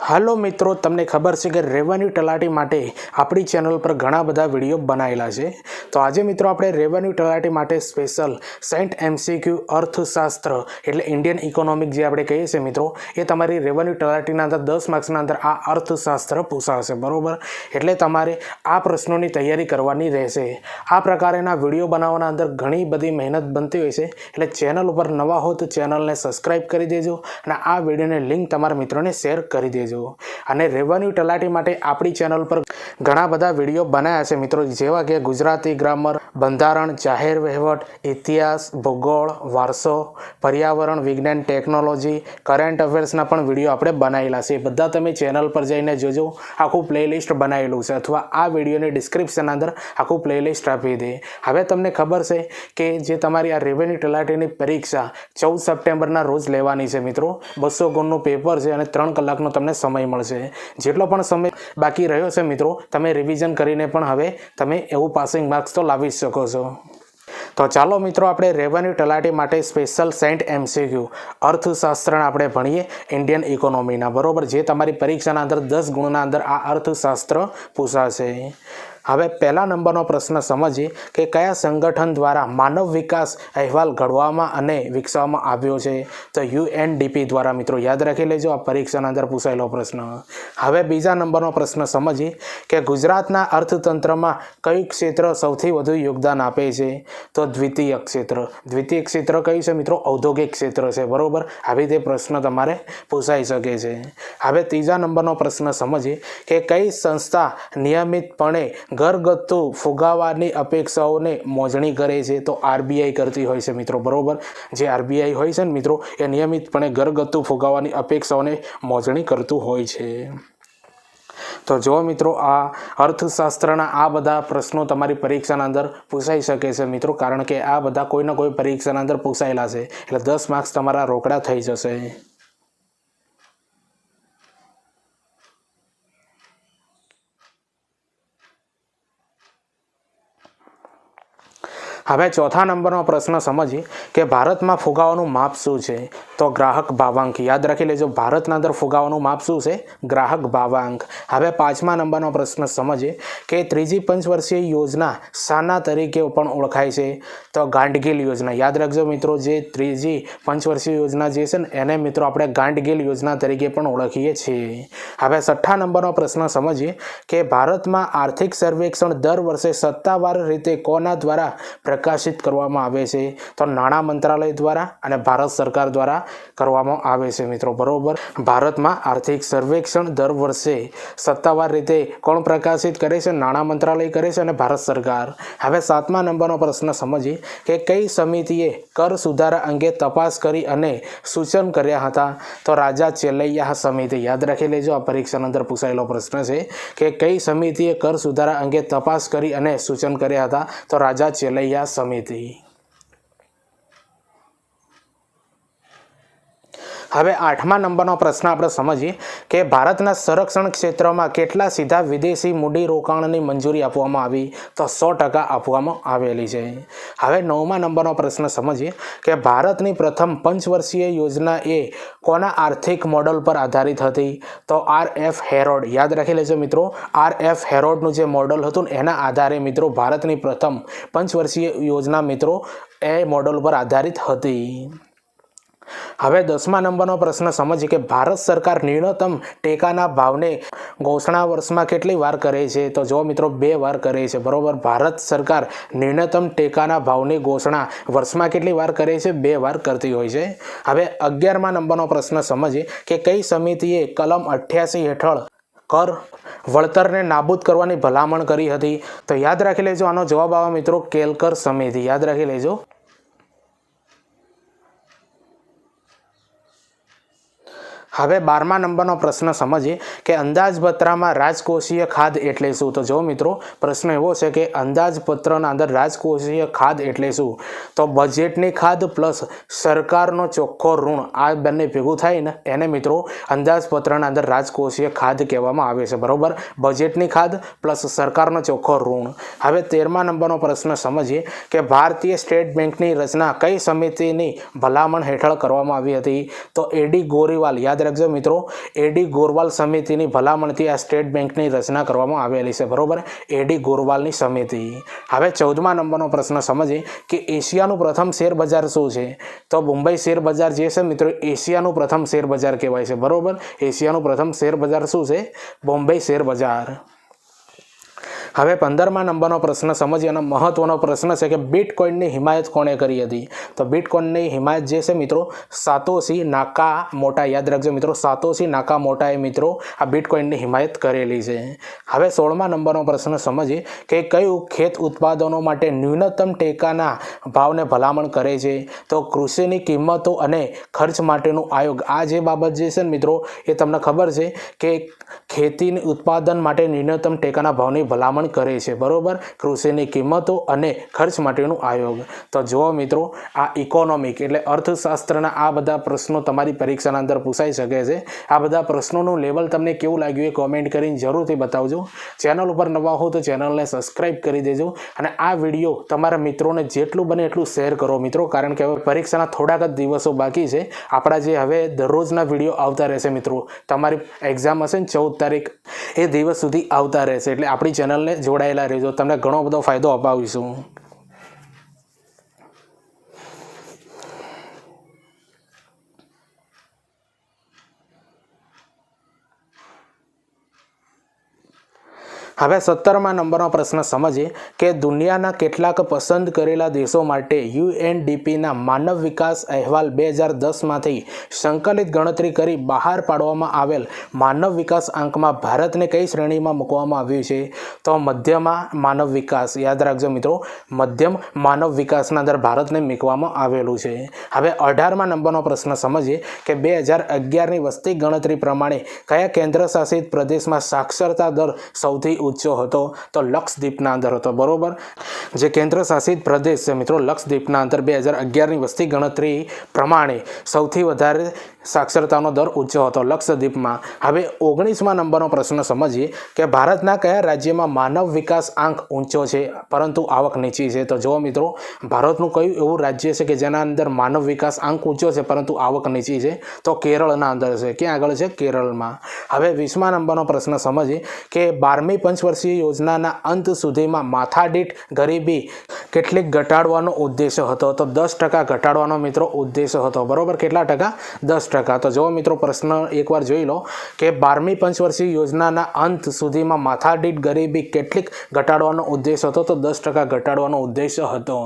હાલો મિત્રો, તમને ખબર છે કે રેવન્યુ તલાટી માટે આપણી ચેનલ પર ઘણા બધા વીડિયો બનાવેલા છે. તો આજે મિત્રો આપણે રેવન્યુ તલાટી માટે સ્પેશિયલ સેન્ટ એમસીક્યુ અર્થશાસ્ત્ર એટલે ઇન્ડિયન ઇકોનોમિક જે આપણે કહીએ છીએ મિત્રો, એ તમારી રેવન્યુ તલાટીના અંદર દસ માર્ક્સના અંદર આ અર્થશાસ્ત્ર પૂછાશે, બરાબર? એટલે તમારે આ પ્રશ્નોની તૈયારી કરવાની રહેશે. આ પ્રકારના વીડિયો બનાવવાના અંદર ઘણી બધી મહેનત બનતી હોય છે, એટલે ચેનલ ઉપર નવા હો તો ચેનલને સબસ્ક્રાઈબ કરી દેજો અને આ વિડીયોની લિંક તમારા મિત્રોને શેર કરી દેજો. અને રેવન્યુ તલાટી માટે આપણી ચેનલ પર ઘણા બધા વીડિયો બનાવ્યા છે મિત્રો. જેવા કે ગુજરાતી ગ્રામર, બંધારણ, જાહેર વહીવટ, ઇતિહાસ, ભૂગોળ, વારસો, પર્યાવરણ, વિજ્ઞાન, ટેકનોલોજી કરંટ અફેર્સના પણ વીડિયો આપણે બનાવેલા છે. બધા તમે ચેનલ પર જઈને જોજો. આખું પ્લેલિસ્ટ બનાવેલું છે. અથવા આ વિડીયોની ડિસ્ક્રિપ્શન અંદર આખું પ્લેલિસ્ટ આપી દે. હવે તમને ખબર છે કે જે તમારી આ રેવન્યુ તલાટીની પરીક્ષા ચૌદ સપ્ટેમ્બરના રોજ લેવાની છે મિત્રો. બસો ગુણનું પેપર છે અને ત્રણ કલાકનો તમને સમય મળશે. જેટલો પણ સમય બાકી રહ્યો છે મિત્રો, તમે રિવિઝન કરીને પણ હવે તમે એવું પાસિંગ માર્ક્સ તો લાવી શકો છો. તો ચાલો મિત્રો, આપણે રેવન્યુ તલાટી માટે સ્પેશિયલ સેન્ટ એમસીક્યુ અર્થશાસ્ત્રને આપણે ભણીએ ઇન્ડિયન ઇકોનોમીના બરાબર? જે તમારી પરીક્ષાના અંદર દસ ગુણના અંદર આ અર્થશાસ્ત્ર પૂછાશે. હવે પહેલા નંબરનો પ્રશ્ન સમજીએ કે કયા સંગઠન દ્વારા માનવ વિકાસ અહેવાલ ઘડવામાં અને વિકસાવવામાં આવ્યો છે? તો યુએનડીપી દ્વારા મિત્રો યાદ રાખી લેજો, આ પરીક્ષાના અંદર પૂછાયેલો પ્રશ્ન. હવે બીજા નંબરનો પ્રશ્ન સમજીએ કે ગુજરાતના અર્થતંત્રમાં કયું ક્ષેત્ર સૌથી વધુ યોગદાન આપે છે? તો દ્વિતીય ક્ષેત્ર. દ્વિતીય ક્ષેત્ર કયું છે મિત્રો? ઔદ્યોગિક ક્ષેત્ર છે, બરોબર? આવી રીતે પ્રશ્ન તમારે પૂછાઈ શકે છે. હવે ત્રીજા નંબરનો પ્રશ્ન સમજીએ કે કઈ સંસ્થા નિયમિતપણે ઘરગથ્થુ ફુગાવાની અપેક્ષાઓને મોજણી કરે છે તો આરબીઆઈ કરતી હોય છે મિત્રો, બરાબર? જે આરબીઆઈ હોય છે ને મિત્રો, એ નિયમિતપણે ઘરગથ્થુ ફુગાવાની અપેક્ષાઓને મોજણી કરતું હોય છે. તો જો મિત્રો, આ અર્થશાસ્ત્રના આ બધા પ્રશ્નો તમારી પરીક્ષાના અંદર પૂછાઈ શકે છે મિત્રો, કારણ કે આ બધા કોઈને કોઈ પરીક્ષાના અંદર પૂછાયેલા છે. એટલે દસ માર્ક્સ તમારા રોકડા થઈ જશે. હવે ચોથા નંબરનો પ્રશ્ન સમજીએ કે ભારતમાં ફુગાવાનું માપ શું છે? તો ગ્રાહક ભાવાંક, યાદ રાખી લેજો, ભારતના અંદર ફુગાવાનું માપ શું છે? ગ્રાહક ભાવાંક. હવે પાંચમા નંબરનો પ્રશ્ન સમજીએ કે ત્રીજી પંચવર્ષીય યોજના શાના તરીકે પણ ઓળખાય છે? તો ગાંડગીલ યોજના. યાદ રાખજો મિત્રો, જે ત્રીજી પંચવર્ષીય યોજના જે છે ને, એને મિત્રો આપણે ગાંડગીલ યોજના તરીકે પણ ઓળખીએ છીએ. હવે છઠ્ઠા નંબરનો પ્રશ્ન સમજીએ કે ભારતમાં આર્થિક સર્વેક્ષણ દર વર્ષે સત્તાવાર રીતે કોના દ્વારા પ્રકાશિત કરવામાં આવે છે. તો નાણાં મંત્રાલય દ્વારા અને ભારત સરકાર દ્વારા કરવામાં આવે છે મિત્રો. બરોબર? ભારતમાં આર્થિક સર્વેક્ષણ દર વર્ષે સત્તાવાર રીતે કોણ પ્રકાશિત કરે છે? નાણાં મંત્રાલય કરે છે અને ભારત સરકાર. હવે સાતમા નંબરનો પ્રશ્ન સમજીએ કે કઈ સમિતિએ કર સુધારા અંગે તપાસ કરી અને સૂચન કર્યા હતા? તો રાજા ચેલૈયા સમિતિ. યાદ રાખી લેજો, આ પરીક્ષાના અંદર પૂછાયેલો પ્રશ્ન છે કે કઈ સમિતિએ કર સુધારા અંગે તપાસ કરી અને સૂચન કર્યા હતા? તો રાજા ચેલૈયા સમિતિ હવે આઠમા નંબરનો પ્રશ્ન આપણે સમજીએ કે ભારતના સંરક્ષણ ક્ષેત્રમાં કેટલા સીધા વિદેશી મૂડીરોકાણની મંજૂરી આપવામાં આવી? તો સો ટકા આપવામાં આવેલી છે. હવે નવમા નંબરનો પ્રશ્ન સમજીએ કે ભારતની પ્રથમ પંચવર્ષીય યોજના એ કોના આર્થિક મોડલ પર આધારિત હતી? તો આર એફ હેરોડ, યાદ રાખી લેજો મિત્રો, આર એફ હેરોડનું જે મોડલ હતું એના આધારે મિત્રો ભારતની પ્રથમ પંચવર્ષીય યોજના મિત્રો એ મોડલ પર આધારિત હતી. હવે દસમા નંબરનો પ્રશ્ન સમજીએ કે ભારત સરકાર ન્યૂનતમ ટેકાના ભાવને ઘોષણા વર્ષમાં કેટલી વાર કરે છે? તો જો મિત્રો, બે વાર કરે છે. બરોબર? ભારત સરકાર ન્યૂનતમ ટેકાના ભાવની ઘોષણા વર્ષમાં કેટલી વાર કરે છે? બે વાર કરતી હોય છે. હવે અગિયારમા નંબરનો પ્રશ્ન સમજીએ કે કઈ સમિતિએ કલમ અઠ્યાસી હેઠળ કર વળતરને નાબૂદ કરવાની ભલામણ કરી હતી? તો યાદ રાખી લેજો, આનો જવાબ આવા મિત્રો, કેલકર સમિતિ. યાદ રાખી લેજો. હવે બારમા નંબરનો પ્રશ્ન સમજીએ કે અંદાજપત્રમાં રાજકોષીય ખાદ એટલે શું? તો જો મિત્રો, પ્રશ્ન એવો છે કે અંદાજપત્રના અંદર રાજકોષીય ખાદ એટલે શું? તો બજેટની ખાદ પ્લસ સરકારનો ચોખ્ખો ઋણ, આ બંને ભેગું થાય ને, એને મિત્રો અંદાજપત્રના અંદર રાજકોષીય ખાદ કહેવામાં આવે છે. બરાબર? બજેટની ખાદ પ્લસ સરકારનો ચોખ્ખો ઋણ. હવે તેરમા નંબરનો પ્રશ્ન સમજીએ કે ભારતીય સ્ટેટ બેંકની રચના કઈ સમિતિની ભલામણ હેઠળ કરવામાં આવી હતી? તો એડી ગોરીવાલ, યાદ રાખજો મિત્રો એડી ગોરવાલ સમિતિની ભલામણથી આ સ્ટેટ બેંકની રચના કરવામાં આવેલી છે, બરોબર? એડી ગોરવાલની સમિતિ. હવે ચૌદમા નંબરનો પ્રશ્ન સમજીએ કે એશિયાનું પ્રથમ શેર બજાર શું છે? તો મુંબઈ શેર બજાર જે છે મિત્રો, એશિયાનું પ્રથમ શેર બજાર કહેવાય છે, બરોબર? એશિયાનું પ્રથમ શેર બજાર શું છે? બોમ્બે શેર બજાર હવે પંદરમા નંબરનો પ્રશ્ન સમજીએ અને મહત્વનો પ્રશ્ન છે કે બિટકોઇનની હિમાયત કોણે કરી હતી? તો બિટકોઇનની હિમાયત જે છે મિત્રો, સાતોસી નાકા મોટા, યાદ રાખજો મિત્રો, સાતોસી નાકા મોટાએ મિત્રો આ બિટકોઇનની હિમાયત કરેલી છે. હવે સોળમા નંબરનો પ્રશ્ન સમજીએ કે કયું ખેત ઉત્પાદનો માટે ન્યૂનતમ ટેકાના ભાવને ભલામણ કરે છે? તો કૃષિની કિંમતો અને ખર્ચ માટેનું આયોગ. આ જે બાબત જે છે ને મિત્રો, એ તમને ખબર છે કે ખેતીની ઉત્પાદન માટે ન્યૂનતમ ટેકાના ભાવની ભલામણ કરે છે. બરોબર? કૃષિની કિંમતો અને ખર્ચ માટેનું આયોગ. તો જુઓ મિત્રો, આ ઇકોનોમિક એટલે અર્થશાસ્ત્રના આ બધા પ્રશ્નો તમારી પરીક્ષાના અંદર પૂછાઈ શકે છે. આ બધા પ્રશ્નોનું લેવલ તમને કેવું લાગ્યું એ કોમેન્ટ કરીને જરૂરથી બતાવજો. ચેનલ ઉપર નવા હો તો ચેનલને સબસ્ક્રાઈબ કરી દેજો અને આ વીડિયો તમારા મિત્રોને જેટલું બને એટલું શેર કરો મિત્રો, કારણ કે હવે પરીક્ષાના થોડાક જ દિવસો બાકી છે. આપણા જે હવે દરરોજના વીડિયો આવતા રહેશે મિત્રો, તમારી એક્ઝામ હશે ને ચૌદ તારીખ, એ દિવસ સુધી આવતા રહેશે. એટલે આપણી ચેનલને જોડાયેલા રહેજો. તમને ઘણો બધો ફાયદો અપાવીશું. હવે સત્તરમાં નંબરનો પ્રશ્ન સમજીએ કે દુનિયાના કેટલાક પસંદ કરેલા દેશો માટે યુએનડીપીના માનવ વિકાસ અહેવાલ બે હજાર દસમાંથી સંકલિત ગણતરી કરી બહાર પાડવામાં આવેલ માનવ વિકાસ આંકમાં ભારતને કઈ શ્રેણીમાં મૂકવામાં આવ્યું છે? તો મધ્યમાં માનવ વિકાસ, યાદ રાખજો મિત્રો, મધ્યમ માનવ વિકાસના અંદર ભારતને મૂકવામાં આવેલું છે. હવે અઢારમાં નંબરનો પ્રશ્ન સમજીએ કે બે હજાર અગિયારની વસ્તી ગણતરી પ્રમાણે કયા કેન્દ્ર શાસિત પ્રદેશમાં સાક્ષરતા દર સૌથી ઊંચો હતો તો લક્ષદ્વીપના અંદર હતો, બરોબર? જે કેન્દ્ર શાસિત પ્રદેશ છે, મિત્રો, લક્ષદ્વીપના અંદર બે હજાર અગિયારની વસ્તી ગણતરી પ્રમાણે સૌથી વધારે સાક્ષરતાનો દર ઊંચો હતો. લક્ષદ્વીપમાં. હવે ઓગણીસમાં નંબરનો પ્રશ્ન સમજીએ કે ભારતના કયા રાજ્યમાં માનવ વિકાસ આંક ઊંચો છે? પરંતુ આવક નીચી છે. તો જુઓ મિત્રો, ભારતનું કયું એવું રાજ્ય છે કે જેના અંદર માનવ વિકાસ આંક ઊંચો છે પરંતુ આવક નીચી છે? તો કેરળના અંદર છે. ક્યાં આગળ છે? કેરળમાં. હવે વીસમા નંબરનો પ્રશ્ન સમજીએ કે બારમી પંચવર્ષીય યોજનાના અંત સુધીમાં માથાદીઠ ગરીબી કેટલીક ઘટાડવાનો ઉદ્દેશ હતો? તો દસ ટકા ઘટાડવાનો મિત્રો ઉદ્દેશ હતો. બરાબર? કેટલા ટકા? દસ ટકા તો જો મિત્રો, પ્રશ્ન એકવાર જોઈ લો કે બારમી પંચવર્ષીય યોજનાના અંત સુધીમાં માથાદીઠ ગરીબી કેટલીક ઘટાડવાનો ઉદ્દેશ હતો? તો દસ ટકા ઘટાડવાનો ઉદ્દેશ હતો.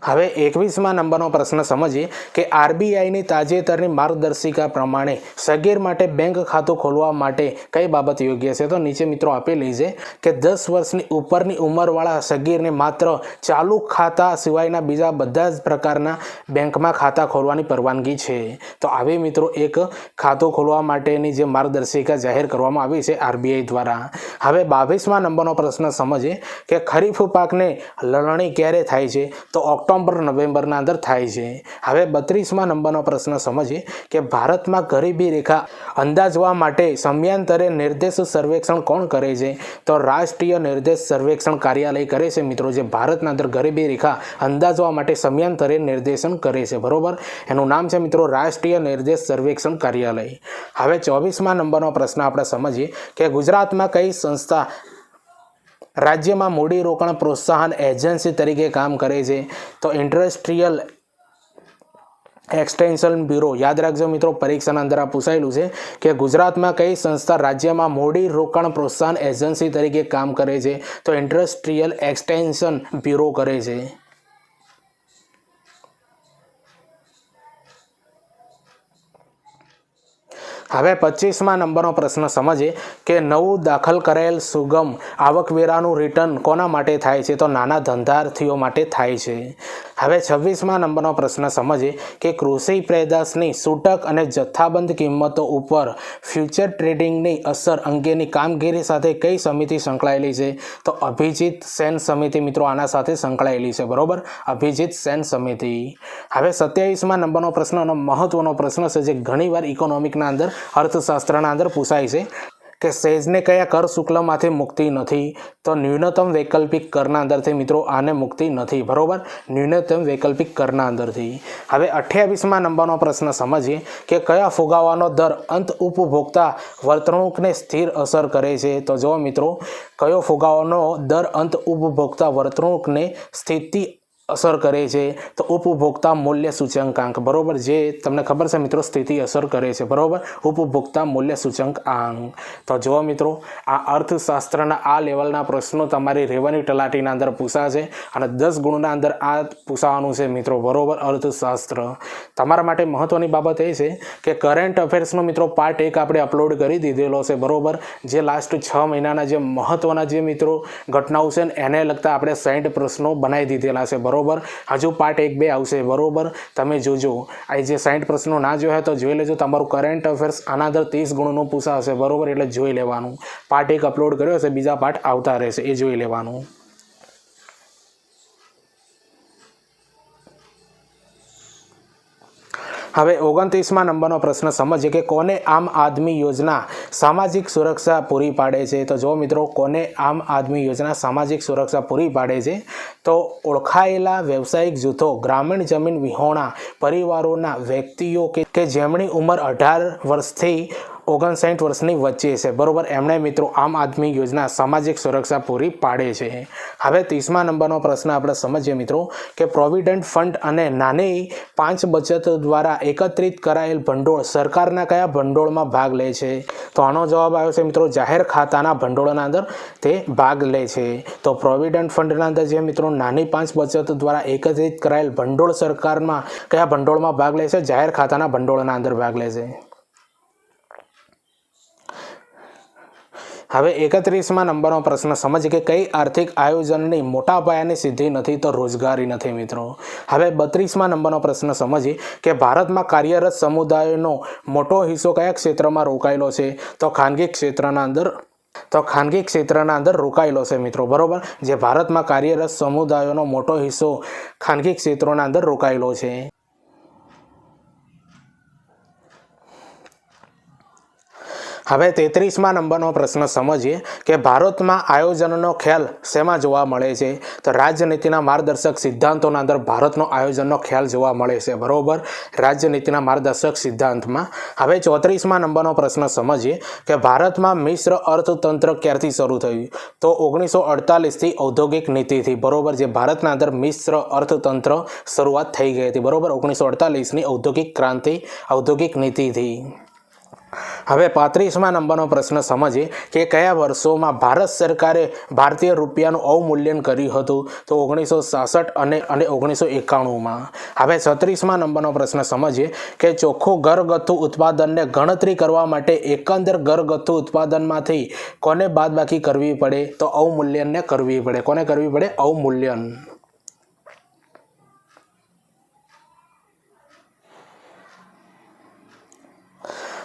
હવે એકવીસમાં નંબરનો પ્રશ્ન સમજીએ કે આરબીઆઈની તાજેતરની માર્ગદર્શિકા પ્રમાણે સગીર માટે બેંક ખાતું ખોલવા માટે કઈ બાબત યોગ્ય છે? તો નીચે મિત્રો આપેલી છે કે દસ વર્ષની ઉપરની ઉંમરવાળા સગીરને માત્ર ચાલુ ખાતા સિવાયના બીજા બધા જ પ્રકારના બેંકમાં ખાતા ખોલવાની પરવાનગી છે. તો આવી મિત્રો એક ખાતું ખોલવા માટેની જે માર્ગદર્શિકા જાહેર કરવામાં આવી છે આરબીઆઈ દ્વારા. હવે બાવીસમાં નંબરનો પ્રશ્ન સમજીએ કે ખરીફ પાકને લણણી ક્યારે થાય છે? તો ઓક્ટોબર નવેમ્બરના અંદર થાય છે. હવે બત્રીસમાં નંબરનો પ્રશ્ન સમજીએ કે ભારતમાં ગરીબી રેખા અંદાજવા માટે સમયાંતરે નિર્દેશ સર્વેક્ષણ કોણ કરે છે? તો રાષ્ટ્રીય નિર્દેશ સર્વેક્ષણ કાર્યાલય કરે છે મિત્રો, જે ભારતના અંદર ગરીબી રેખા અંદાજવા માટે સમયાંતરે નિર્દેશન કરે છે. બરોબર? એનું નામ છે મિત્રો રાષ્ટ્રીય નિર્દેશ સર્વેક્ષણ કાર્યાલય. હવે ચોવીસમાં નંબરનો પ્રશ્ન આપણે સમજીએ કે ગુજરાતમાં કઈ સંસ્થા રાજ્યમાં મૂડીરોકાણ પ્રોત્સાહન એજન્સી તરીકે કામ કરે છે. તો ઇન્ડસ્ટ્રીયલ એક્સટેન્શન બ્યુરો, યાદ રાખજો મિત્રો, પરીક્ષાના અંદર આ પૂછાયેલું છે કે ગુજરાતમાં કઈ સંસ્થા રાજ્યમાં મૂડી રોકાણ પ્રોત્સાહન એજન્સી તરીકે કામ કરે છે? તો ઇન્ડસ્ટ્રીયલ એક્સટેન્શન બ્યુરો કરે છે. હવે પચીસમાં નંબરનો પ્રશ્ન સમજીએ કે નવું દાખલ કરાયેલ સુગમ આવકવેરાનું રિટર્ન કોના માટે થાય છે? તો નાના ધંધાર્થીઓ માટે થાય છે. હવે છવ્વીસમા નંબરનો પ્રશ્ન સમજીએ કે કૃષિ પેદાશની છૂટક અને જથ્થાબંધ કિંમતો ઉપર ફ્યુચર ટ્રેડિંગની અસર અંગેની કામગીરી સાથે કઈ સમિતિ સંકળાયેલી છે? તો અભિજીત સેન સમિતિ મિત્રો આના સાથે સંકળાયેલી છે, બરોબર? અભિજીત સેન સમિતિ. હવે સત્યાવીસમાં નંબરનો પ્રશ્ન અને મહત્વનો પ્રશ્ન છે જે ઘણીવાર ઇકોનોમિકના અંદર અર્થશાસ્ત્રના અંદર પૂછાય છે કે સેજને કયા કર શુક્લમાંથી મુક્તિ નથી? તો ન્યૂનતમ વૈકલ્પિક કરના અંદરથી મિત્રો આને મુક્તિ નથી, બરોબર? ન્યૂનતમ વૈકલ્પિક કરના અંદરથી. હવે અઠ્યાવીસમાં નંબરનો પ્રશ્ન સમજીએ કે કયા ફુગાવાનો દર અંત ઉપભોક્તા વર્તણૂકને સ્થિર અસર કરે છે? તો જો મિત્રો, કયો ફુગાવાનો દર અંત ઉપભોક્તા વર્તણૂકને સ્થિતિ અસર કરે છે, તો ઉપભોક્તા મૂલ્ય સૂચકાંક, બરાબર? જે તમને ખબર છે મિત્રો, સ્થિતિ અસર કરે છે, બરાબર? ઉપભોક્તા મૂલ્ય સૂચકાંક. તો જો મિત્રો, આ અર્થશાસ્ત્રના આ લેવલના પ્રશ્નો તમારી રેવન્યુ તલાટીના અંદર પૂછાશે અને દસ ગુણના અંદર આ પૂછાવાનું છે મિત્રો, બરોબર? અર્થશાસ્ત્ર. તમારા માટે મહત્વની બાબત એ છે કે કરંટ અફેર્સનો મિત્રો પાર્ટ એક આપણે અપલોડ કરી દીધેલો છે, બરાબર? જે લાસ્ટ છ મહિનાના જે મહત્વના જે મિત્રો ઘટનાઓ છે એને લગતા આપણે સાઈઠ પ્રશ્નો બનાવી દીધેલા છે, બરોબર? હજુ પાર્ટ એક બે આવશે, બરોબર? તમે જોજો. આ જે સાઠ પ્રશ્નો ના જોયા તો જોઈ લેજો. તમારું કરંટ અફેર્સ આના અંદર ત્રીસ ગુણનું પૂછાશે બરોબર? એટલે જોઈ લેવાનું. પાર્ટ એક અપલોડ કર્યો હશે, બીજા પાર્ટ આવતા રહેશે, એ જોઈ લેવાનું. હવે ઓગણત્રીસમાં નંબરનો પ્રશ્ન સમજીએ કે કોને આમ આદમી યોજના સામાજિક સુરક્ષા પૂરી પાડે છે? તો જો મિત્રો, કોને આમ આદમી યોજના સામાજિક સુરક્ષા પૂરી પાડે છે? તો ઓળખાયેલા વ્યવસાયિક જૂથો, ગ્રામીણ જમીન વિહોણા પરિવારોના વ્યક્તિઓ કે જેમની ઉંમર અઢાર વર્ષથી ઓગણસાઠ વર્ષની વચ્ચે છે. બરાબર? એમણે મિત્રો આમ આદમી યોજના સામાજિક સુરક્ષા પૂરી પાડે છે. હવે ત્રીસમા નંબરનો પ્રશ્ન આપણે સમજીએ મિત્રો કે પ્રોવિડન્ટ ફંડ અને નાની પાંચ બચત દ્વારા એકત્રિત કરાયેલ ભંડોળ સરકારના કયા ભંડોળમાં ભાગ લે છે? તો આનો જવાબ આવ્યો છે મિત્રો જાહેર ખાતાના ભંડોળના અંદર તે ભાગ લે છે. તો પ્રોવિડન્ટ ફંડના અંદર જે મિત્રો નાની પાંચ બચત દ્વારા એકત્રિત કરાયેલ ભંડોળ સરકારમાં કયા ભંડોળમાં ભાગ લે છે? જાહેર ખાતાના ભંડોળના અંદર ભાગ લે છે. હવે એકત્રીસમાં નંબરનો પ્રશ્ન, સમજ કે કઈ આર્થિક આયોજનની મોટા પાયાની સિદ્ધિ નથી તો રોજગારી નથી મિત્રો. હવે બત્રીસમાં નંબરનો પ્રશ્ન સમજીએ કે ભારતમાં કાર્યરત સમુદાયોનો મોટો હિસ્સો કયા ક્ષેત્રમાં રોકાયેલો છે? તો ખાનગી ક્ષેત્રના અંદર, તો ખાનગી ક્ષેત્રના અંદર રોકાયેલો છે મિત્રો, બરોબર? જે ભારતમાં કાર્યરત સમુદાયોનો મોટો હિસ્સો ખાનગી ક્ષેત્રોના અંદર રોકાયેલો છે. હવે તેત્રીસમાં નંબરનો પ્રશ્ન સમજીએ કે ભારતમાં આયોજનનો ખ્યાલ શેમાં જોવા મળે છે? તો રાજનીતિના માર્ગદર્શક સિદ્ધાંતોના અંદર ભારતનો આયોજનનો ખ્યાલ જોવા મળે છે, બરોબર? રાજનીતિના માર્ગદર્શક સિદ્ધાંતમાં. હવે ચોત્રીસમાં નંબરનો પ્રશ્ન સમજીએ કે ભારતમાં મિશ્ર અર્થતંત્ર ક્યારથી શરૂ થયું? તો ઓગણીસો અડતાલીસથી ઔદ્યોગિક નીતિથી, બરોબર? જે ભારતના અંદર મિશ્ર અર્થતંત્ર શરૂઆત થઈ ગઈ હતી, બરોબર? ઓગણીસો અડતાલીસની ઔદ્યોગિક ક્રાંતિ, ઔદ્યોગિક નીતિથી. હવે પાંત્રીસમાં નંબરનો પ્રશ્ન સમજીએ કે કયા વર્ષોમાં ભારત સરકારે ભારતીય રૂપિયાનું અવમૂલ્યન કર્યું હતું? તો ઓગણીસો સાસઠ અને અને ઓગણીસો એકાણુંમાં. હવે છત્રીસમાં નંબરનો પ્રશ્ન સમજીએ કે ચોખ્ખું ઘરગથ્થુ ઉત્પાદનને ગણતરી કરવા માટે એકંદર ઘરગથ્થુ ઉત્પાદનમાંથી કોને બાદબાકી કરવી પડે? તો અવમૂલ્યનને કરવી પડે. કોને કરવી પડે? અવમૂલ્યન.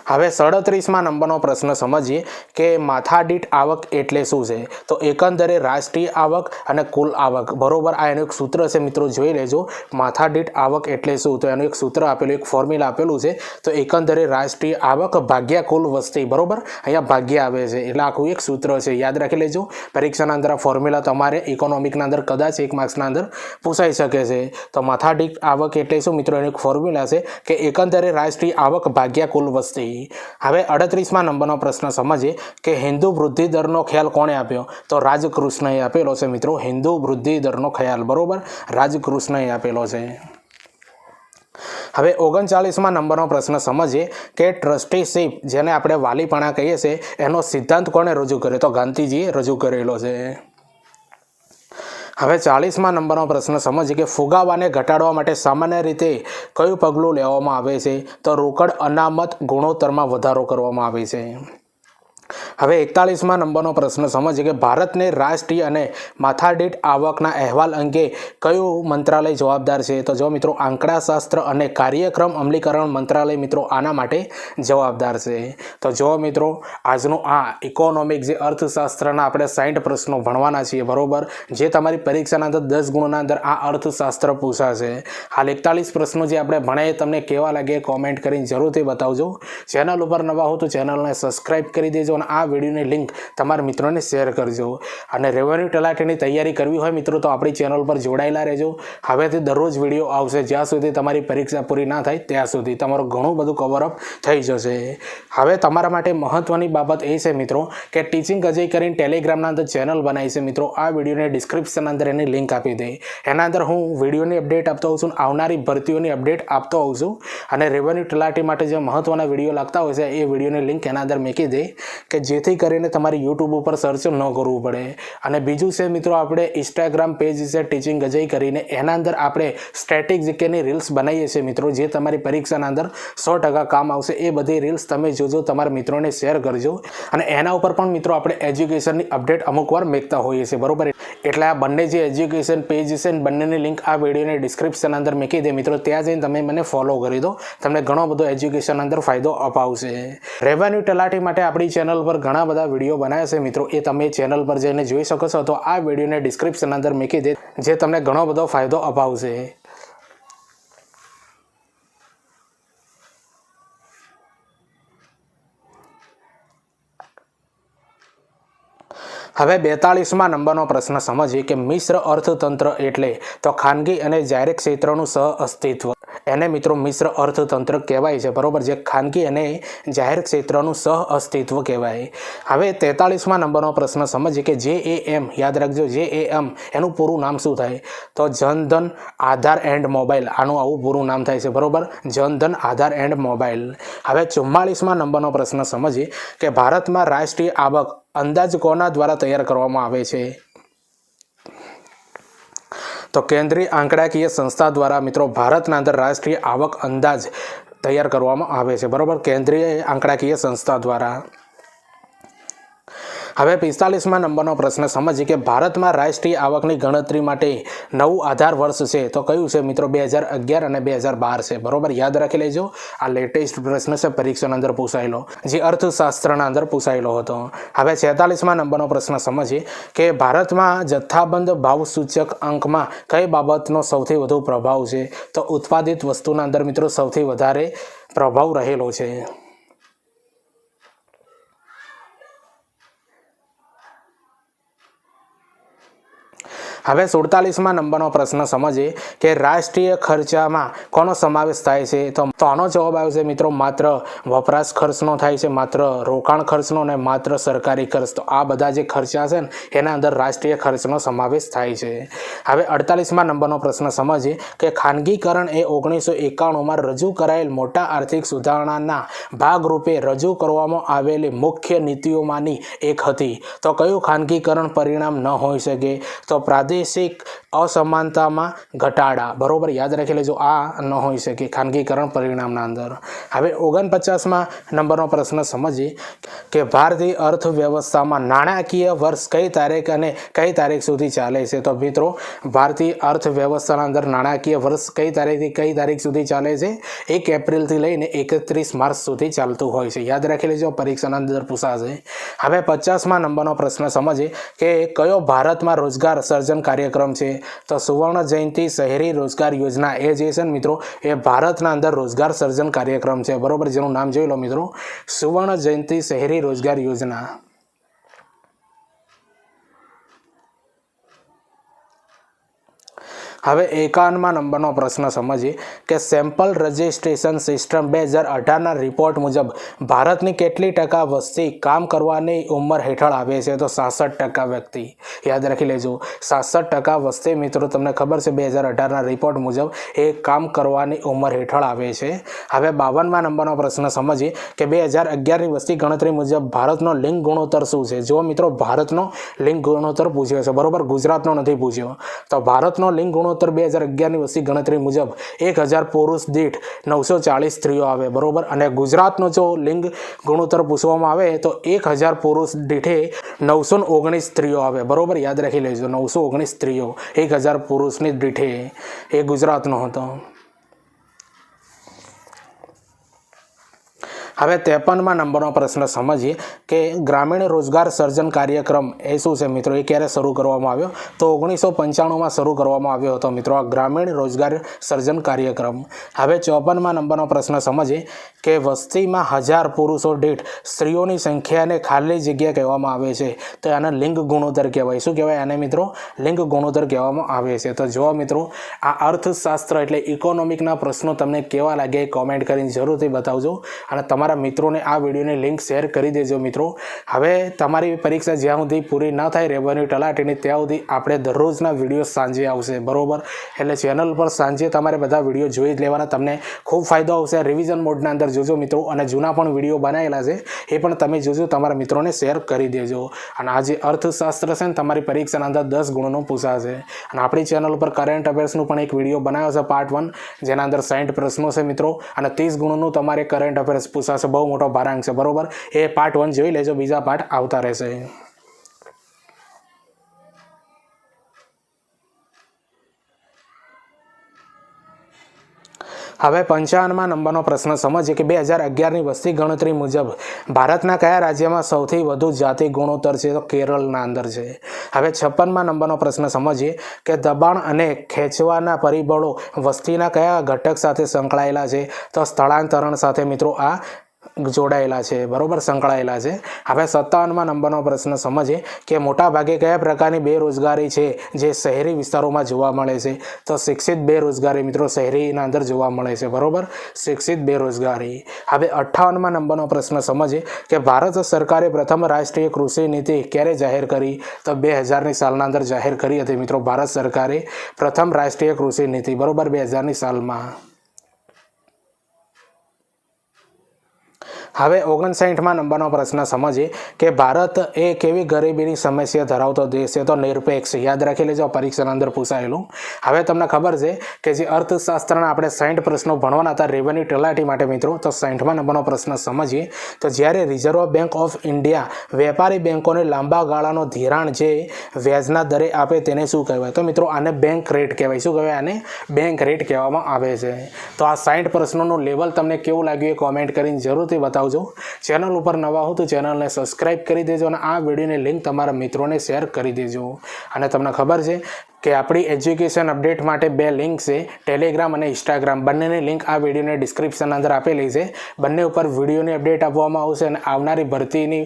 હવે સડત્રીસમાં નંબરનો પ્રશ્ન સમજીએ કે માથાદીઠ આવક એટલે શું છે? તો એકંદરે રાષ્ટ્રીય આવક અને કુલ આવક. બરોબર, આ એનું એક સૂત્ર છે મિત્રો, જોઈ લેજો. માથાદીઠ આવક એટલે શું? તો એનું એક સૂત્ર આપેલું, એક ફોર્મ્યુલા આપેલું છે. તો એકંદરે રાષ્ટ્રીય આવક ભાગ્યા કુલ વસ્તી. બરોબર? અહીંયા ભાગ્ય આવે છે. એટલે આખું એક સૂત્ર છે. યાદ રાખી લેજો. પરીક્ષાના અંદર આ ફોર્મ્યુલા તમારે ઇકોનોમિકના અંદર કદાચ એક માર્ક્સના અંદર પૂછાઈ શકે છે. તો માથાદીઠ આવક એટલે શું? મિત્રો, એનું એક ફોર્મ્યુલા છે કે એકંદરે રાષ્ટ્રીય આવક ભાગ્યા કુલ વસ્તી. હવે અડત્રીસમાં નંબરનો પ્રશ્ન સમજીએ કે હિન્દુ વૃદ્ધિ દરનો ખ્યાલ કોણે આપ્યો? તો રાજકૃષ્ણએ આપેલો છે મિત્રો, હિન્દુ વૃદ્ધિ દરનો ખ્યાલ, બરોબર? રાજકૃષ્ણએ આપેલો છે. હવે ઓગણચાલીસમાં નંબરનો પ્રશ્ન સમજીએ કે ટ્રસ્ટીશીપ, જેને આપણે વાલીપણા કહીએ છીએ, એનો સિદ્ધાંત કોણે રજૂ કર્યો? તો ગાંધીજીએ રજૂ કરેલો છે. હવે ચાલીસમાં નંબરનો પ્રશ્ન સમજીએ કે ફુગાવાને ઘટાડવા માટે સામાન્ય રીતે કયું પગલું લેવામાં આવે છે? તો રોકડ અનામત ગુણોત્તરમાં વધારો કરવામાં આવે છે. હવે એકતાલીસમાં નંબરનો પ્રશ્ન સમજીએ કે ભારતને રાષ્ટ્રીય અને માથાદીઠ આવકના અહેવાલ અંગે કયું મંત્રાલય જવાબદાર છે? તો જો મિત્રો, આંકડાશાસ્ત્ર અને કાર્યક્રમ અમલીકરણ મંત્રાલય મિત્રો આના માટે જવાબદાર છે. તો જો મિત્રો, આજનું આ ઇકોનોમિક જે અર્થશાસ્ત્રના આપણે સાઠ પ્રશ્નો ભણવાના છીએ, બરોબર? જે તમારી પરીક્ષાના અંદર દસ ગુણના અંદર આ અર્થશાસ્ત્ર પૂછાશે. હાલ એકતાલીસ પ્રશ્નો જે આપણે ભણાઈએ તમને કેવા લાગે કોમેન્ટ કરીને જરૂરથી બતાવજો. ચેનલ ઉપર નવા હો તો ચેનલને સબસ્ક્રાઈબ કરી દેજો. કરજો અને આ વિડીયોની લિંક તમારા મિત્રોને શેર કરજો. અને રેવન્યુ તલાટીની તૈયારી કરવી હોય મિત્રો તો આપણી ચેનલ પર જોડાયેલા રહેજો. હવેથી દરરોજ વીડિયો આવશે. જ્યાં સુધી તમારી પરીક્ષા પૂરી ના થાય ત્યાં સુધી તમારું ઘણું બધું કવરઅપ થઈ જશે. હવે તમારા માટે મહત્ત્વની બાબત એ છે મિત્રો કે ટીચિંગ અજય કરીને ટેલિગ્રામના અંદર ચેનલ બનાવી છે. મિત્રો, આ વિડીયોને ડિસ્ક્રિપ્શન અંદર એની લિંક આપી દે. એના અંદર હું વિડીયોની અપડેટ આપતો હોઉં છું. આવનારી ભરતીઓની અપડેટ આપતો હોઉં છું. અને રેવન્યુ તલાટી માટે જે મહત્ત્વના વીડિયો લાગતા હોય છે, એ વિડીયોની લિંક એના અંદર મૂકી દે. કે જેથી કરીને તમારે યુટ્યુબ ઉપર સર્ચ ન કરવું પડે. અને બીજું છે મિત્રો, આપણે ઇન્સ્ટાગ્રામ પેજ છે ટીચિંગ અજય કરીને એના અંદર આપણે સ્ટેટિક જીકેની રીલ્સ બનાવીએ છીએ મિત્રો, જે તમારી પરીક્ષાના અંદર સો ટકા કામ આવશે. એ બધી રીલ્સ તમે જોજો, તમારા મિત્રોને શેર કરજો. અને એના ઉપર પણ મિત્રો આપણે એજ્યુકેશનની અપડેટ અમુક વાર મેકતા હોઈએ છીએ, બરોબર? એટલે આ બંને જે એજ્યુકેશન પેજ છે બંનેની લિંક આ વિડીયોની ડિસ્ક્રિપ્શન અંદર મૂકી દે મિત્રો, ત્યાં જઈને તમે મને ફોલો કરી દો. તમને ઘણો બધો એજ્યુકેશન અંદર ફાયદો અપાવશે. રેવન્યુ તલાટી માટે આપણી ચેનલ પર ઘણા બધા વીડિયો બનાવ્યા છે મિત્રો. એ તમે ચેનલ પર જઈને જોઈ શકો છો. તો આ વિડીયોને ડિસ્ક્રિપ્શન અંદર મૂકી દે, જે તમને ઘણો બધો ફાયદો અપાવશે. હવે બેતાળીસમાં નંબરનો પ્રશ્ન સમજીએ કે મિશ્ર અર્થતંત્ર એટલે તો ખાનગી અને જાહેર ક્ષેત્રનું સહ અસ્તિત્વ. એને મિત્રો મિશ્ર અર્થતંત્ર કહેવાય છે, બરાબર જે ખાનગી અને જાહેર ક્ષેત્રનું સહ અસ્તિત્વ કહેવાય. હવે તેતાળીસમાં નંબરનો પ્રશ્ન સમજીએ કે જે એ એમ યાદ રાખજો જે એ એમ એનું પૂરું નામ શું થાય? તો જનધન આધાર એન્ડ મોબાઈલ, આનું આવું પૂરું નામ થાય છે, બરાબર? Jan Dhan Aadhaar and mobile. હવે ચુમ્માળીસમાં નંબરનો પ્રશ્ન સમજીએ કે ભારતમાં રાષ્ટ્રીય આવક અંદાજ કોના દ્વારા તૈયાર કરવામાં આવે છે? તો કેન્દ્રીય આંકડાકીય સંસ્થા દ્વારા મિત્રો ભારતના અંદર રાષ્ટ્રીય આવક અંદાજ તૈયાર કરવામાં આવે છે. બરાબર? કેન્દ્રીય આંકડાકીય સંસ્થા દ્વારા હવે પિસ્તાલીસમાં નંબરનો પ્રશ્ન સમજીએ કે ભારતમાં રાષ્ટ્રીય આવકની ગણતરી માટે નવું આધાર વર્ષ છે. તો કયું છે મિત્રો? બે હજાર અગિયાર અને બે હજાર બાર છે. બરોબર? યાદ રાખી લેજો. આ લેટેસ્ટ પ્રશ્ન છે પરીક્ષાના અંદર પૂછાયેલો. જે અર્થશાસ્ત્રના અંદર પૂછાયેલો હતો. હવે છેતાલીસમાં નંબરનો પ્રશ્ન સમજીએ કે ભારતમાં જથ્થાબંધ ભાવ સૂચક અંકમાં કઈ બાબતનો સૌથી વધુ પ્રભાવ છે? તો ઉત્પાદિત વસ્તુના અંદર મિત્રો સૌથી વધારે પ્રભાવ રહેલો છે. હવે સુડતાલીસમાં નંબરનો પ્રશ્ન સમજીએ કે રાષ્ટ્રીય ખર્ચામાં કોનો સમાવેશ થાય છે? તો આનો જવાબ આવશે મિત્રો, માત્ર વપરાશ ખર્ચનો થાય છે, માત્ર રોકાણ ખર્ચનો અને માત્ર સરકારી ખર્ચ. તો આ બધા જે ખર્ચા છે ને, એના અંદર રાષ્ટ્રીય ખર્ચનો સમાવેશ થાય છે. હવે અડતાલીસમાં નંબરનો પ્રશ્ન સમજીએ કે ખાનગીકરણ એ ઓગણીસો એકાણુંમાં રજૂ કરાયેલ મોટા આર્થિક સુધારણાના ભાગરૂપે રજૂ કરવામાં આવેલી મુખ્ય નીતિઓમાંની એક હતી. તો કયું ખાનગીકરણ પરિણામ ન હોઈ શકે? તો પ્રાદેશિક અસમાનતામાં ઘટાડા. બરોબર? યાદ રાખી લેજો, આ ન હોઈ શકે. ખાનગીકરણ પરિણામના અંદર. હવે ઓગણપચાસમાં નંબરનો પ્રશ્ન સમજીએ કે ભારતીય અર્થવ્યવસ્થામાં નાણાકીય વર્ષ કઈ તારીખ અને કઈ તારીખ સુધી ચાલે છે? તો મિત્રો, ભારતીય અર્થવ્યવસ્થાના અંદર નાણાકીય વર્ષ કઈ તારીખથી કઈ તારીખ સુધી ચાલે છે? એક એપ્રિલથી લઈને એકત્રીસ માર્ચ સુધી ચાલતું હોય છે. યાદ રાખી લેજો, પરીક્ષાના અંદર પૂછાશે. હવે પચાસમાં નંબરનો પ્રશ્ન સમજીએ કે કયો ભારતમાં રોજગાર સર્જન કાર્યક્રમ છે. તો સુવર્ણ જયંતિ શહેરી રોજગાર યોજના એ જે છે ને મિત્રો, એ ભારતના અંદર રોજગાર સર્જન કાર્યક્રમ છે. બરોબર, જેનું નામ જોઈ લો મિત્રો. સુવર્ણ જયંતિ શહેરી રોજગાર યોજના. હવે એકાવનમાં નંબરનો પ્રશ્ન સમજીએ કે સેમ્પલ રજિસ્ટ્રેશન સિસ્ટમ બે હજાર અઢારના રિપોર્ટ મુજબ ભારતની કેટલી ટકા વસ્તી કામ કરવાની ઉંમર હેઠળ આવે છે? તો સાસઠ ટકા વ્યક્તિ. યાદ રાખી લેજો, સાસઠ ટકા વસ્તી મિત્રો, તમને ખબર છે બે હજાર અઢારના રિપોર્ટ મુજબ એ કામ કરવાની ઉંમર હેઠળ આવે છે. હવે બાવનમાં નંબરનો પ્રશ્ન સમજીએ કે બે હજાર અગિયારની વસ્તી ગણતરી મુજબ ભારતનો લિંગ ગુણોત્તર શું છે? જો મિત્રો, ભારતનો લિંગ ગુણોત્તર પૂછ્યો છે. બરોબર, ગુજરાતનો નથી પૂછ્યો. તો ભારતનો લિંગ ગુણોત્તર બે હજાર અગિયારની વસ્તી ગણતરી મુજબ એક હજાર પુરુષ દીઠ નવસો ચાલીસ સ્ત્રીઓ આવે, બરોબર? અને ગુજરાતનો જો લિંગ ગુણોત્તર પૂછવામાં આવે તો એક હજાર પુરુષ દીઠે નવસો ઓગણીસ સ્ત્રીઓ આવે, બરોબર? યાદ રાખી લેજો, નવસો ઓગણીસ સ્ત્રીઓ એક હજાર પુરુષની દીઠે એ ગુજરાતનો હતો. હવે ત્રેપનમાં નંબરનો પ્રશ્ન સમજીએ કે ગ્રામીણ રોજગાર સર્જન કાર્યક્રમ એ શું છે મિત્રો? એ ક્યારે શરૂ કરવામાં આવ્યો? તો ઓગણીસો પંચાણુંમાં શરૂ કરવામાં આવ્યો હતો મિત્રો આ ગ્રામીણ રોજગાર સર્જન કાર્યક્રમ. હવે ચોપનમાં નંબરનો પ્રશ્ન સમજીએ કે વસ્તીમાં હજાર પુરુષો દીઠ સ્ત્રીઓની સંખ્યાને ખાલી જગ્યા કહેવામાં આવે છે. તો આને લિંગ ગુણોત્તર કહેવાય. શું કહેવાય આને મિત્રો? લિંગ ગુણોત્તર કહેવામાં આવે છે. તો જો મિત્રો, આ અર્થશાસ્ત્ર એટલે ઇકોનોમિકના પ્રશ્નો તમને કેવા લાગે કોમેન્ટ કરીને જરૂરથી બતાવજો. અને તમારા મિત્રોને આ વિડીયોની લિંક શેર કરી દેજો મિત્રો. હવે તમારી પરીક્ષા જ્યાં સુધી પૂરી ન થાય, રેવન્યુ તલાટીની, ત્યાં સુધી આપણે દરરોજના વીડિયો સાંજે આવશે, બરોબર? એટલે ચેનલ પર સાંજે તમારે બધા વીડિયો જોઈ જ લેવાના. તમને ખૂબ ફાયદો આવશે. રિવિઝન મોડના અંદર જોજો મિત્રો, અને જૂના પણ વીડિયો બનાવેલા છે, એ પણ તમે જોજો, તમારા મિત્રોને શેર કરી દેજો. અને આ જે અર્થશાસ્ત્ર છે ને, તમારી પરીક્ષાના અંદર દસ ગુણનું પૂછાશે અને આપણી ચેનલ પર કરંટ અફેર્સનું પણ એક વીડિયો બનાવ્યો છે પાર્ટ વન જેના અંદર સાઠ પ્રશ્નો છે મિત્રો. અને ત્રીસ ગુણનું તમારે કરંટ અફેર્સ પૂછાશે બહુ મોટો ભારાંક છે, બરોબર? એ પાર્ટ વન જોઈ લેજો, બીજા પાર્ટ આવતા રહેશે. હવે પંચાવનમાં નંબરનો પ્રશ્ન સમજીએ કે બે હજાર અગિયારની વસ્તી ગણતરી મુજબ ભારતના કયા રાજ્યમાં સૌથી વધુ જાતિ ગુણોત્તર છે? તો કેરળના અંદર છે. હવે છપ્પનમાં નંબરનો પ્રશ્ન સમજીએ કે દબાણ અને ખેંચવાના પરિબળો વસ્તીના કયા ઘટક સાથે સંકળાયેલા છે? તો સ્થળાંતરણ સાથે મિત્રો આ જોડાયેલા છે, બરોબર, સંકળાયેલા છે. હવે સત્તાવનમાં નંબરનો પ્રશ્ન સમજીએ કે મોટા ભાગે કયા પ્રકારની બેરોજગારી છે જે શહેરી વિસ્તારોમાં જોવા મળે છે? તો શિક્ષિત બેરોજગારી મિત્રો શહેરીના અંદર જોવા મળે છે, બરોબર? શિક્ષિત બેરોજગારી. હવે અઠ્ઠાવનમાં નંબરનો પ્રશ્ન સમજીએ કે ભારત સરકારે પ્રથમ રાષ્ટ્રીય કૃષિ નીતિ ક્યારે જાહેર કરી? તો બે હજારની સાલના અંદર જાહેર કરી હતી મિત્રો ભારત સરકારે પ્રથમ રાષ્ટ્રીય કૃષિ નીતિ, બરોબર, બે હજારની સાલમાં. હવે ઓગણસાઠમાં નંબરનો પ્રશ્ન સમજીએ કે ભારત એ કેવી ગરીબીની સમસ્યા ધરાવતો દેશ છે તો નિરપેક્ષ. યાદ રાખી લેજો, પરીક્ષાના અંદર પૂછાયેલું. હવે તમને ખબર છે કે જે અર્થશાસ્ત્રના આપણે સાઠ પ્રશ્નો ભણવાના હતા રેવન્યુ તલાટી માટે મિત્રો, તો સાઠમાં નંબરનો પ્રશ્ન સમજીએ તો જ્યારે રિઝર્વ બેંક ઓફ ઇન્ડિયા વેપારી બેંકોને લાંબા ગાળાનો ધિરાણ જે વ્યાજના દરે આપે તેને શું કહેવાય? તો મિત્રો આને બેંક રેટ કહેવાય. શું કહેવાય? આને બેંક રેટ કહેવામાં આવે છે. તો આ સાઠ પ્રશ્નોનું લેવલ તમને કેવું લાગ્યું એ કોમેન્ટ કરીને જરૂરથી બતાવજો ચેનલ ઉપર નવા હો તો ચેનલને સબસ્ક્રાઇબ કરી દેજો અને આ વિડીયોની લિંક તમારા મિત્રોને શેર કરી દેજો. અને તમને ખબર છે કે આપણી એજ્યુકેશન અપડેટ માટે બે લિંક છે ટેલિગ્રામ અને ઇન્સ્ટાગ્રામ બંનેની લિંક આ વિડીયોની ડિસ્ક્રિપ્શન અંદર આપેલી છે. બંને ઉપર વિડીયોની અપડેટ આપવામાં આવશે અને આવનારી ભરતીની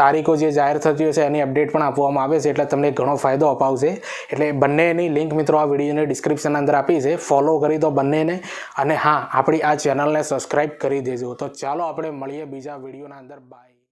તારીખો જે જાહેર થતી હશે એની અપડેટ પણ આપવામાં આવે છે, એટલે તમને ઘણો ફાયદો અપાવશે. એટલે બંનેની લિંક મિત્રો આ વિડીયોની ડિસ્ક્રિપ્શન અંદર આપી છે. ફોલો કરી દો બંનેને. અને હા, આપણી આ ચેનલને સબસ્ક્રાઈબ કરી દેજો. તો ચાલો આપણે મળીએ બીજા વિડીયોના અંદર. બાય